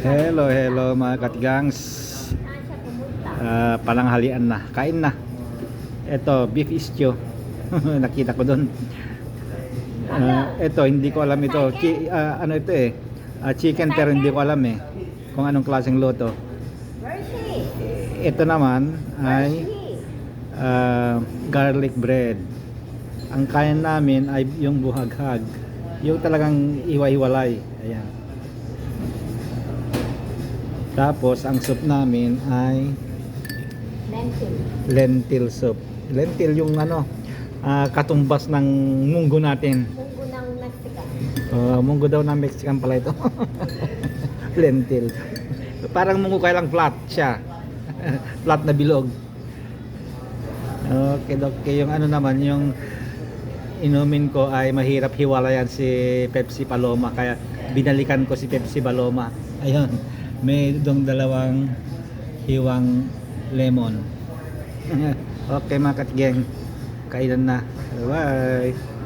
Hello, hello mga katigangs. Ah, palanghalian na. Kain na. Ito, beef stew. Nakita ko doon. Ah, ito, hindi ko alam ito. Chi- ah, ano ito eh? Ah, chicken pero hindi ko alam eh. Kung anong klaseng luto. Ito naman ay ah, garlic bread. Ang kain namin ay yung buhaghag. Yung talagang iwa-hiwalay. Ayan. Tapos ang soup namin ay Lentil. lentil soup. Lentil yung ano, ah, katumbas ng munggo natin. Munggo ng Mexican. Uh, munggo daw ng Mexican pala ito. lentil. Parang munggo kaya lang flat siya. flat na bilog. Okay, okay. Yung ano naman, yung inumin ko ay mahirap hiwalayan si Pepsi Paloma. Kaya binalikan ko si Pepsi Paloma. Ayun. May dong dalawang hiwang lemon. okay mga katigeng. Kainan na. Bye.